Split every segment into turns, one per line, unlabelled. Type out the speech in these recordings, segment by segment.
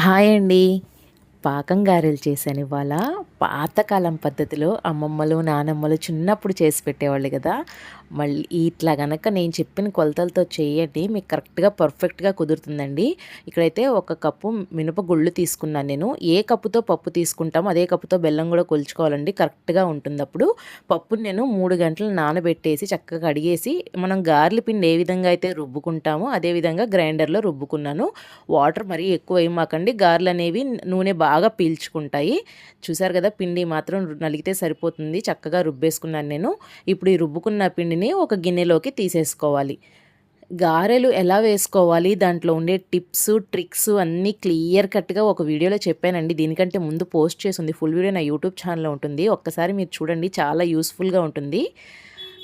Hi అండి. పాకం గారెలు చేశాను ఇవాళ. పాతకాలం పద్ధతిలో అమ్మమ్మలు నానమ్మలు చిన్నప్పుడు చేసి పెట్టేవాళ్ళు కదా. మళ్ళీ ఇట్లా కనుక నేను చెప్పిన కొలతలతో చేయండి మీకు కరెక్ట్గా పర్ఫెక్ట్గా కుదురుతుందండి. ఇక్కడైతే ఒక కప్పు మినప గుళ్ళు తీసుకున్నాను నేను. ఏ కప్పుతో పప్పు తీసుకుంటామో అదే కప్పుతో బెల్లం కూడా కొలుచుకోవాలండి. కరెక్ట్గా ఉంటుంది అప్పుడు పప్పుని నేను మూడు గంటలు నానబెట్టేసి చక్కగా కడిగేసి మనం గార్లి పిండి ఏ విధంగా అయితే రుబ్బుకుంటామో అదే విధంగా గ్రైండర్లో రుబ్బుకున్నాను. వాటర్ మరీ ఎక్కువ ఏమాకండి గార్లు అనేవి నూనె బాగా పీల్చుకుంటాయి. చూసారు కదా పిండి మాత్రం నలిగితే సరిపోతుంది. చక్కగా రుబ్బేసుకున్నాను నేను. ఇప్పుడు ఈ రుబ్బుకున్న పిండిని ఒక గిన్నెలోకి తీసేసుకోవాలి. గారెలు ఎలా వేసుకోవాలి? దాంట్లో ఉండే టిప్స్ ట్రిక్స్ అన్నీ క్లియర్ కట్గా ఒక వీడియోలో చెప్పానండి. దీనికంటే ముందు పోస్ట్ చేసింది ఫుల్ వీడియో నా యూట్యూబ్ ఛానల్లో ఉంటుంది. ఒక్కసారి మీరు చూడండి. చాలా యూస్ఫుల్గా ఉంటుంది.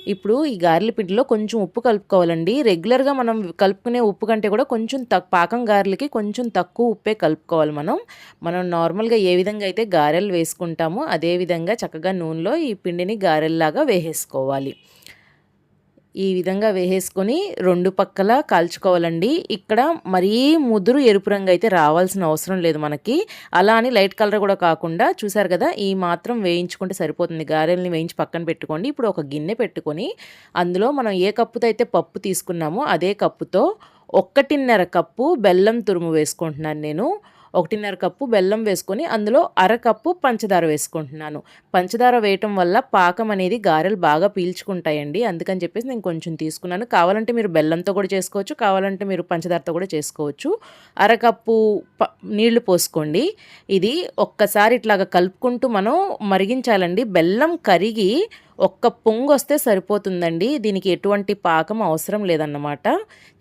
ఇప్పుడు ఈ గారెల పిండిలో కొంచెం ఉప్పు కలుపుకోవాలండి. రెగ్యులర్గా మనం కలుపుకునే ఉప్పు కంటే కూడా కొంచెం తక్ పాకం గారెలకి కొంచెం తక్కువ ఉప్పే కలుపుకోవాలి మనం. మనం నార్మల్గా ఏ విధంగా అయితే గారెలు వేసుకుంటామో అదే విధంగా చక్కగా నూనెలో ఈ పిండిని గారెల్లాగా వేసేసుకోవాలి. ఈ విధంగా వేసేసుకొని రెండు పక్కల కాల్చుకోవాలండి. ఇక్కడ మరీ ముదురు ఎరుపు రంగు అయితే రావాల్సిన అవసరం లేదు మనకి. అలా అని లైట్ కలర్ కూడా కాకుండా చూసారు కదా ఈ మాత్రం వేయించుకుంటే సరిపోతుంది. గారెల్ని వేయించి పక్కన పెట్టుకోండి. ఇప్పుడు ఒక గిన్నె పెట్టుకొని అందులో మనం ఏ కప్పుతో అయితే పప్పు తీసుకున్నామో అదే కప్పుతో ఒక్కటిన్నర కప్పు బెల్లం తురుము వేసుకుంటున్నాను నేను. ఒకటిన్నర కప్పు బెల్లం వేసుకొని అందులో అరకప్పు పంచదార వేసుకుంటున్నాను. పంచదార వేయటం వల్ల పాకం అనేది గారెలు బాగా పీల్చుకుంటాయండి. అందుకని చెప్పేసి నేను కొంచెం తీసుకున్నాను. కావాలంటే మీరు బెల్లంతో కూడా చేసుకోవచ్చు కావాలంటే మీరు పంచదారతో కూడా చేసుకోవచ్చు. అరకప్పు ప నీళ్ళు పోసుకోండి. ఇది ఒక్కసారి ఇట్లాగా కలుపుకుంటూ మనం మరిగించాలండి. బెల్లం కరిగి ఒక్క పొంగు వస్తే సరిపోతుందండి. దీనికి ఎటువంటి పాకం అవసరం లేదన్నమాట.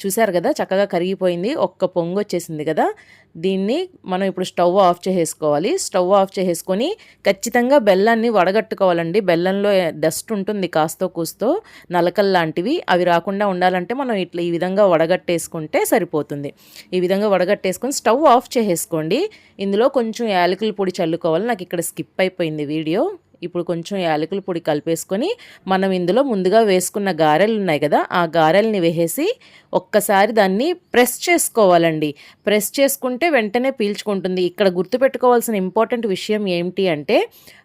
చూశారు కదా చక్కగా కరిగిపోయింది. ఒక్క పొంగు వచ్చేసింది కదా. దీన్ని మనం ఇప్పుడు స్టవ్ ఆఫ్ చేసేసుకోవాలి. స్టవ్ ఆఫ్ చేసేసుకొని ఖచ్చితంగా బెల్లాన్ని వడగట్టుకోవాలండి. బెల్లంలో డస్ట్ ఉంటుంది కాస్తో కూస్తో నలకల్ లాంటివి. అవి రాకుండా ఉండాలంటే మనం ఇట్లా ఈ విధంగా వడగట్టేసుకుంటే సరిపోతుంది. ఈ విధంగా వడగట్టేసుకొని స్టవ్ ఆఫ్ చేసేసుకోండి. ఇందులో కొంచెం యాలకుల పొడి చల్లుకోవాలి. నాకు ఇక్కడ స్కిప్ అయిపోయింది వీడియో. ఇప్పుడు కొంచెం యాలకుల పొడి కలిపేసుకొని మనం ఇందులో ముందుగా వేసుకున్న గారెలు ఉన్నాయి కదా ఆ గారెల్ని వేసేసి ఒక్కసారి దాన్ని ప్రెస్ చేసుకోవాలండి. ప్రెస్ చేసుకుంటే వెంటనే పీల్చుకుంటుంది. ఇక్కడ గుర్తుపెట్టుకోవాల్సిన ఇంపార్టెంట్ విషయం ఏమిటి అంటే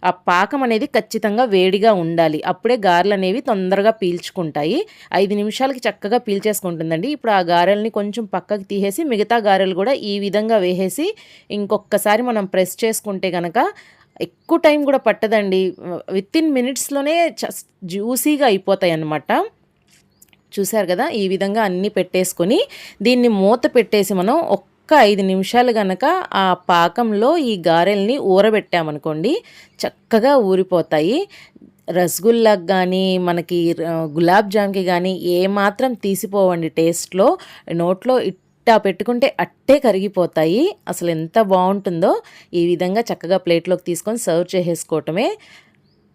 ఆ పాకం అనేది ఖచ్చితంగా వేడిగా ఉండాలి. అప్పుడే గారెలు అనేవి తొందరగా పీల్చుకుంటాయి. ఐదు నిమిషాలకి చక్కగా పీల్చేసుకుంటుందండి. ఇప్పుడు ఆ గారెల్ని కొంచెం పక్కకి తీసేసి మిగతా గారెలు కూడా ఈ విధంగా వేసేసి ఇంకొకసారి మనం ప్రెస్ చేసుకుంటే కనుక ఎక్కువ టైం కూడా పట్టదండి. విత్ ఇన్ మినిట్స్లోనే జ్యూసీగా అయిపోతాయి అన్నమాట చూశారు కదా ఈ విధంగా అన్నీ పెట్టేసుకొని దీన్ని మూత పెట్టేసి మనం ఒక్క ఐదు నిమిషాలు కనుక ఆ పాకంలో ఈ గారెల్ని ఊరబెట్టామనుకోండి చక్కగా ఊరిపోతాయి. రసగుల్లాకి కానీ మనకి గులాబ్ జామ్కి కానీ ఏమాత్రం తీసిపోవండి టేస్ట్లో. నోట్లో ఇట్ అట్టా పెట్టుకుంటే అట్టే కరిగిపోతాయి. అసలు ఎంత బాగుంటుందో ఈ విధంగా చక్కగా ప్లేట్లోకి తీసుకొని సర్వ్ చేసేసుకోవటమే.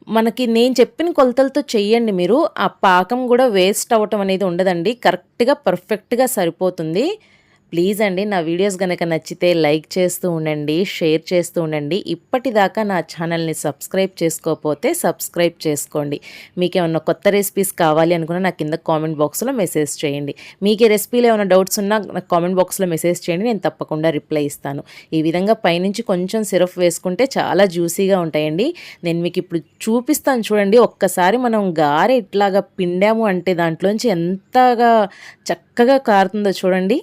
మనకి నేను చెప్పిన కొలతలతో చెయ్యండి మీరు. ఆ పాకం కూడా వేస్ట్ అవ్వటం అనేది ఉండదండి. కరెక్ట్గా పర్ఫెక్ట్గా సరిపోతుంది. ప్లీజ్ అండి నా వీడియోస్ కనుక నచ్చితే లైక్ చేస్తూ ఉండండి షేర్ చేస్తూ ఉండండి. ఇప్పటిదాకా నా ఛానల్ని సబ్స్క్రైబ్ చేసుకోకపోతే సబ్స్క్రైబ్ చేసుకోండి. మీకు ఏమన్నా కొత్త రెసిపీస్ కావాలి అనుకున్నా నాకు కింద కామెంట్ బాక్స్లో మెసేజ్ చేయండి. మీకు ఈ రెసిపీలో ఏమైనా డౌట్స్ ఉన్నా నాకు కామెంట్ బాక్స్లో మెసేజ్ చేయండి నేను తప్పకుండా రిప్లై ఇస్తాను. ఈ విధంగా పైనుంచి కొంచెం సిరప్ వేసుకుంటే చాలా జ్యూసీగా ఉంటాయండి. నేను మీకు ఇప్పుడు చూపిస్తాను చూడండి. ఒక్కసారి మనం గారె ఇట్లాగా పిండాము అంటే దాంట్లోంచి ఎంతగా చక్కగా కారుతుందో చూడండి.